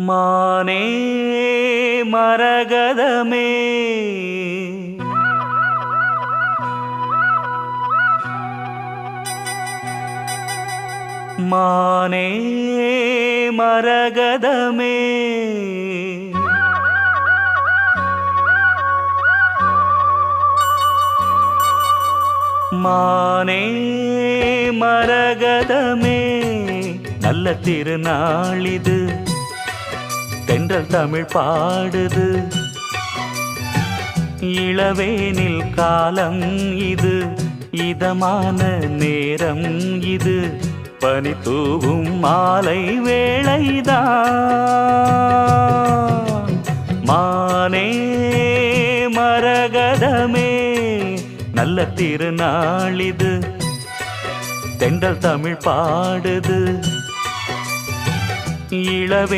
மானே மரகதமே. மானே மரகதமே. மானே மரகதமே. நல்ல திருநாளிது. தென்றல் தமிழ் பாடுது. இளவேனில் காலம் இது இதமான நேரம் இது. பனி தூவும் மாலை வேளைதான். மானே மரகதமே நல்ல திருநாள் இது. தெண்டல் தமிழ் பாடுது. இளவே